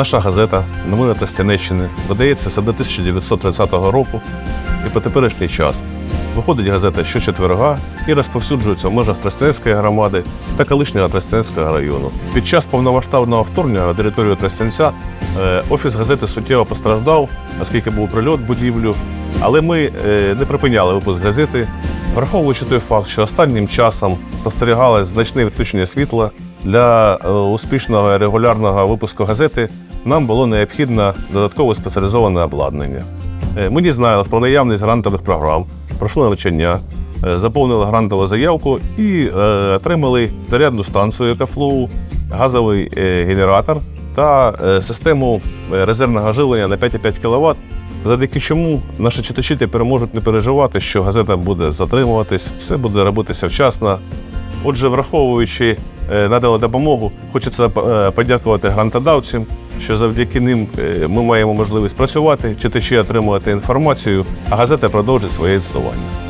Наша газета Новини Тростянеччини видається з до 1930 року і по теперішній час. Виходить газета щочетверга і розповсюджується в межах Тростянецької громади та колишнього Тростянецького району. Під час повномасштабного вторгнення на територію Тростянця е, офіс газети суттєво постраждав, оскільки був прильот будівлю. Але ми е, не припиняли випуск газети, враховуючи той факт, що останнім часом спостерігалось значне відключення світла для е, успішного і регулярного випуску газети. Нам було необхідно додаткове спеціалізоване обладнання. Е, Ми дізналися про наявність грантових програм, пройшли навчання, е, заповнили грантову заявку і отримали зарядну станцію «Екофлоу», газовий генератор та систему резервного живлення на 5,5 кВт, завдяки чому наші читачі тепер можуть не переживати, що газета буде затримуватись, все буде робитися вчасно. Отже, враховуючи е, надану допомогу, хочеться е, подякувати грантодавцям, що завдяки ним е, ми маємо можливість працювати, читачі отримувати інформацію, а газета продовжить своє існування.